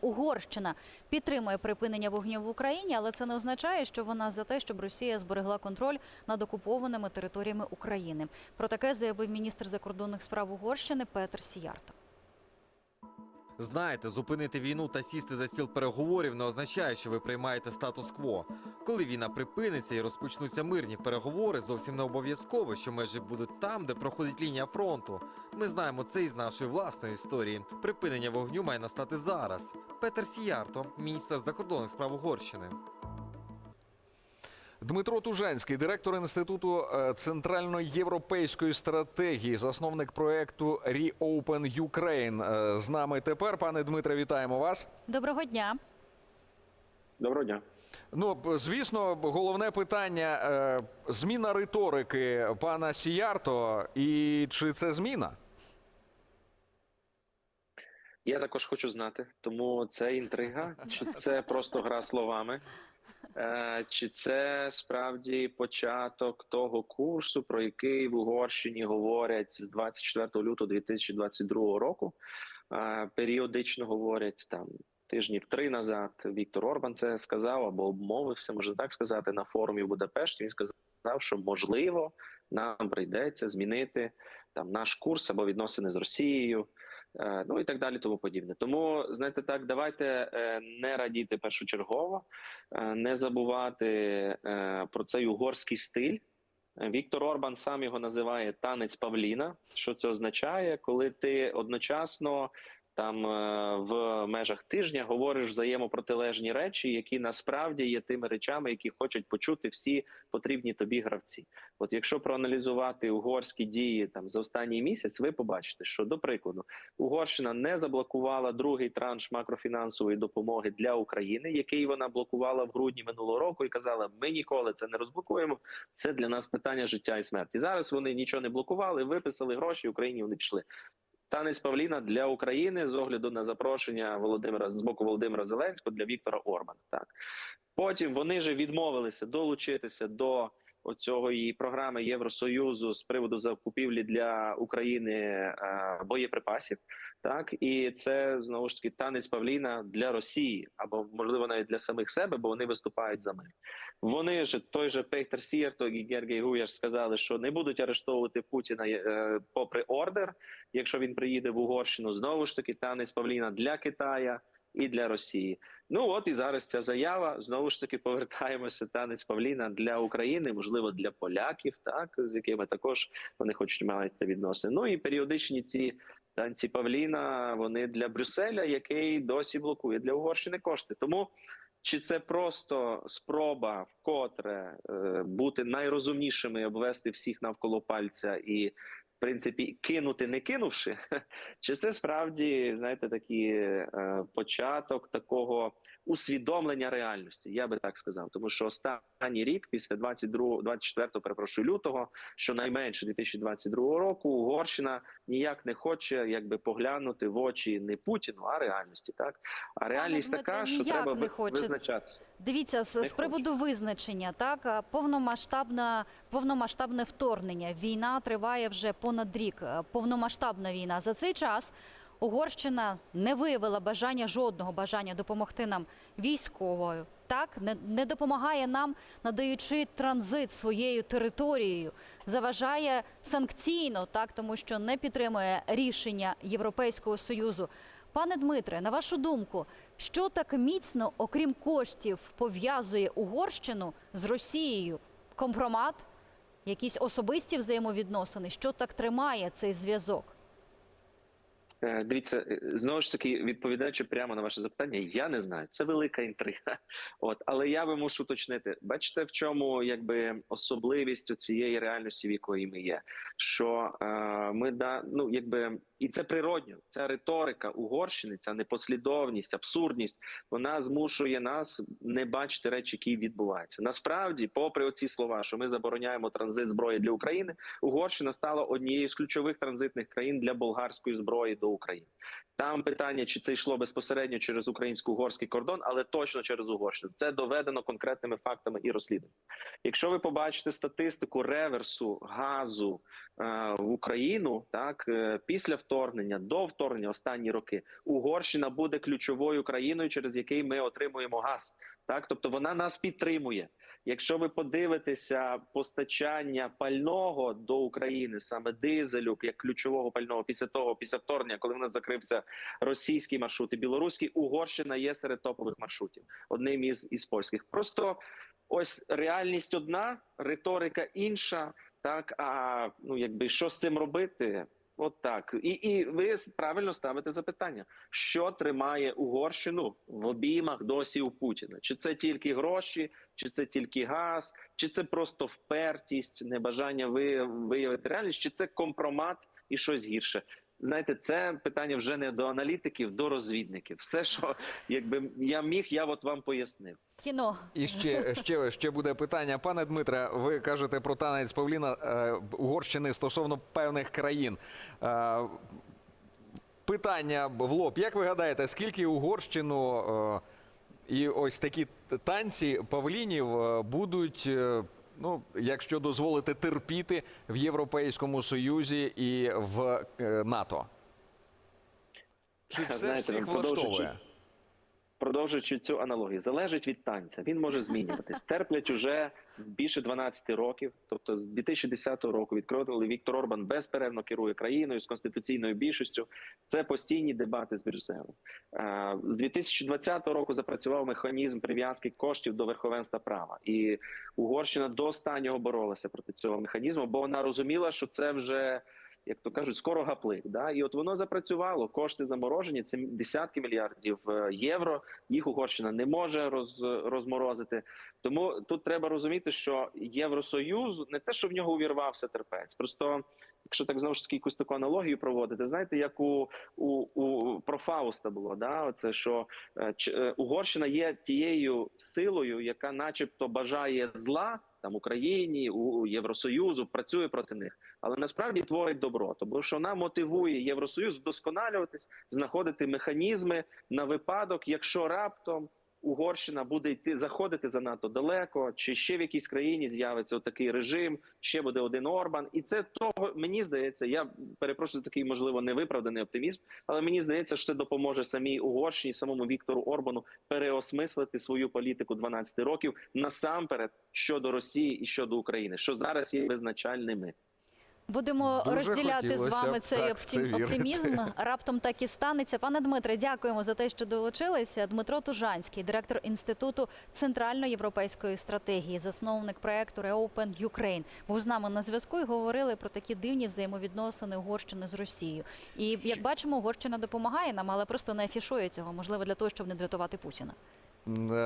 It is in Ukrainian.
Угорщина підтримує припинення вогню в Україні, але це не означає, що вона за те, щоб Росія зберегла контроль над окупованими територіями України. Про таке заявив міністр закордонних справ Угорщини Петр Сіярто. Знаєте, зупинити війну та сісти за стіл переговорів не означає, що ви приймаєте статус-кво. Коли війна припиниться і розпочнуться мирні переговори, зовсім не обов'язково, що межі будуть там, де проходить лінія фронту. Ми знаємо це із нашої власної історії. Припинення вогню має настати зараз. Петер Сіярто, міністр закордонних справ Угорщини. Дмитро Тужанський, директор інституту е, центральноєвропейської стратегії, засновник проекту Reopen Ukraine. Е, З нами тепер, пане Дмитре, вітаємо вас. Доброго дня. Доброго дня. Ну, звісно, головне питання: е, зміна риторики пана Сіярто, і чи це зміна? Я також хочу знати, тому це інтрига, чи це просто гра словами, чи це справді початок того курсу, про який в Угорщині говорять з 24 лютого 2022 року. Е, Періодично говорять там тижнів три назад. Віктор Орбан це сказав або обмовився, можна так сказати, на форумі в Будапешті. Він сказав, що можливо нам прийдеться змінити там наш курс або відносини з Росією. Е, Ну і так далі, тому подібне. Тому знаєте, так давайте е, не радіти першочергово, е, не забувати про цей угорський стиль. Віктор Орбан сам його називає танець Павліна. Що це означає, коли ти одночасно там е, в межах тижня говориш взаємопротилежні речі, які насправді є тими речами, які хочуть почути всі потрібні тобі гравці. От якщо проаналізувати угорські дії там за останній місяць, ви побачите, що до прикладу Угорщина не заблокувала другий транш макрофінансової допомоги для України, який вона блокувала в грудні минулого року, і казала: ми ніколи це не розблокуємо. Це для нас питання життя і смерті. Зараз вони нічого не блокували, виписали гроші. Україні вони пішли. Танець Павліна для України з огляду на запрошення Володимира з боку Володимира Зеленського для Віктора Орбана. Так потім вони же відмовилися долучитися до оцього і програми Євросоюзу з приводу закупівлі для України е, боєприпасів. Так і це знову ж таки танець Павліна для Росії або можливо навіть для самих себе, бо вони виступають за мир. Вони ж той же Пейтер Сірток і Гергей Гуяш сказали, що не будуть арештовувати Путіна е, попри ордер, якщо він приїде в Угорщину. Знову ж таки, танець Павліна для Китая і для Росії. Ну от і зараз ця заява знову ж таки повертаємося. Танець Павліна для України, можливо, для поляків, так з якими також вони хочуть мати відносини. Ну і періодичні ці танці Павліна. Вони для Брюсселя, який досі блокує для Угорщини кошти. Тому чи це просто спроба вкотре е, бути найрозумнішими, обвести всіх навколо пальця і. В принципі, кинути не кинувши, чи це справді знаєте такий е, початок такого усвідомлення реальності? Я би так сказав, тому що останній рік, після 22, 24, перепрошую, лютого, щонайменше 2022 року, Угорщина ніяк не хоче якби поглянути в очі не Путіну, а реальності. Так а реальність Дмитре, така, що треба не хоче. визначатися. Дивіться, з, Не з приводу визначення, так повномасштабна повномасштабне вторгнення. Війна триває вже понад рік. Повномасштабна війна. За цей час Угорщина не виявила бажання жодного бажання допомогти нам військовою. Так не, не допомагає нам, надаючи транзит своєю територією, заважає санкційно, так тому що не підтримує рішення Європейського союзу. Пане Дмитре, на вашу думку, що так міцно, окрім коштів, пов'язує Угорщину з Росією? Компромат, якісь особисті взаємовідносини? Що так тримає цей зв'язок? Е, Дивіться, е, знову ж таки, відповідаючи прямо на ваше запитання, я не знаю. Це велика інтрига. От, але я би мушу уточнити. Бачите, в чому якби особливість цієї реальності, в якої ми є, що е, ми да ну якби і це природньо. Ця риторика Угорщини, ця непослідовність, абсурдність, вона змушує нас не бачити речі, які відбуваються. Насправді, попри оці слова, що ми забороняємо транзит зброї для України, Угорщина стала однією з ключових транзитних країн для болгарської зброї до України. Там питання, чи це йшло безпосередньо через українсько-угорський кордон, але точно через Угорщину. Це доведено конкретними фактами і розслідуванням. Якщо ви побачите статистику реверсу газу е, в Україну, так е, після вторгнення до вторгнення останні роки Угорщина буде ключовою країною, через який ми отримуємо газ. Так, тобто вона нас підтримує. Якщо ви подивитеся постачання пального до України, саме дизелю, як ключового пального, після того, після вторгнення, коли в нас закрився російський маршрут і білоруський, Угорщина є серед топових маршрутів, одним із із польських. Просто ось реальність одна, риторика інша. Так, а ну якби що з цим робити? От так. І, і ви правильно ставите запитання, що тримає Угорщину в обіймах досі у Путіна? Чи це тільки гроші, чи це тільки газ, чи це просто впертість, небажання виявити реальність, чи це компромат і щось гірше? Знаєте, це питання вже не до аналітиків, до розвідників. Все, що якби я міг, я от вам пояснив. Кіно. І ще, ще, ще буде питання. Пане Дмитре, ви кажете про танець Павліна е, Угорщини стосовно певних країн. Е, питання в лоб. Як ви гадаєте, скільки Угорщину е, і ось такі танці павлінів е, будуть, е, ну, якщо дозволити, терпіти в Європейському Союзі і в е, НАТО? Чи все Знаєте, всіх влаштовує? Продовжуючи цю аналогію, залежить від танця. Він може змінюватись. Терплять уже більше 12 років. Тобто, з 2010 року відкрили Віктор Орбан безперервно керує країною з конституційною більшістю. Це постійні дебати з Брюсселем. Е, З 2020 року запрацював механізм прив'язки коштів до верховенства права, і Угорщина до останнього боролася проти цього механізму, бо вона розуміла, що це вже. Як то кажуть, скоро гаплик. Да? І от воно запрацювало. Кошти заморожені, це десятки мільярдів е, євро. Їх Угорщина не може роз, розморозити. Тому тут треба розуміти, що Євросоюз не те, що в нього увірвався терпець. Просто якщо так знову ж таки якусь таку аналогію проводити, знаєте, як у, у, у про Фауста було, да? Оце що е, ч- е, Угорщина є тією силою, яка, начебто, бажає зла там Україні, у Євросоюзу, працює проти них, але насправді творить добро, тому що вона мотивує Євросоюз вдосконалюватись, знаходити механізми на випадок, якщо раптом Угорщина буде йти заходити занадто далеко, чи ще в якійсь країні з'явиться такий режим, ще буде один Орбан, і це того мені здається. Я перепрошую за такий можливо невиправданий оптимізм, але мені здається, що це допоможе самій Угорщині, самому Віктору Орбану переосмислити свою політику 12 років насамперед щодо Росії і щодо України, що зараз є визначальними. Будемо Дуже розділяти з вами цей це оптимізм. Раптом так і станеться. Пане Дмитре, дякуємо за те, що долучилися. Дмитро Тужанський, директор інституту центральноєвропейської стратегії, засновник проекту Reopen Ukraine, був з нами на зв'язку і говорили про такі дивні взаємовідносини Угорщини з Росією. І як бачимо, Угорщина допомагає нам, але просто не афішує цього, можливо, для того, щоб не дратувати Путіна. М,